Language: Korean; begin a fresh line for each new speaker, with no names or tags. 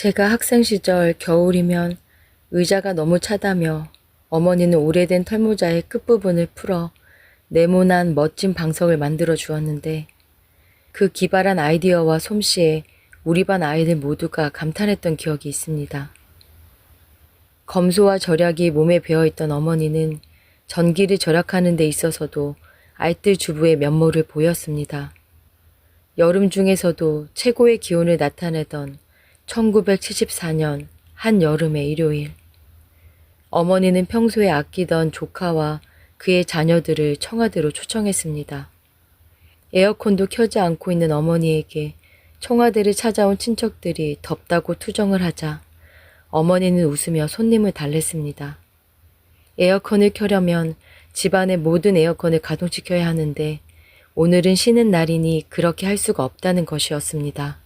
제가 학생 시절 겨울이면 의자가 너무 차다며 어머니는 오래된 털모자의 끝부분을 풀어 네모난 멋진 방석을 만들어 주었는데 그 기발한 아이디어와 솜씨에 우리 반 아이들 모두가 감탄했던 기억이 있습니다. 검소와 절약이 몸에 배어 있던 어머니는 전기를 절약하는 데 있어서도 알뜰 주부의 면모를 보였습니다. 여름 중에서도 최고의 기온을 나타내던 1974년 한 여름의 일요일. 어머니는 평소에 아끼던 조카와 그의 자녀들을 청와대로 초청했습니다. 에어컨도 켜지 않고 있는 어머니에게 청와대를 찾아온 친척들이 덥다고 투정을 하자 어머니는 웃으며 손님을 달랬습니다. 에어컨을 켜려면 집안의 모든 에어컨을 가동시켜야 하는데 오늘은 쉬는 날이니 그렇게 할 수가 없다는 것이었습니다.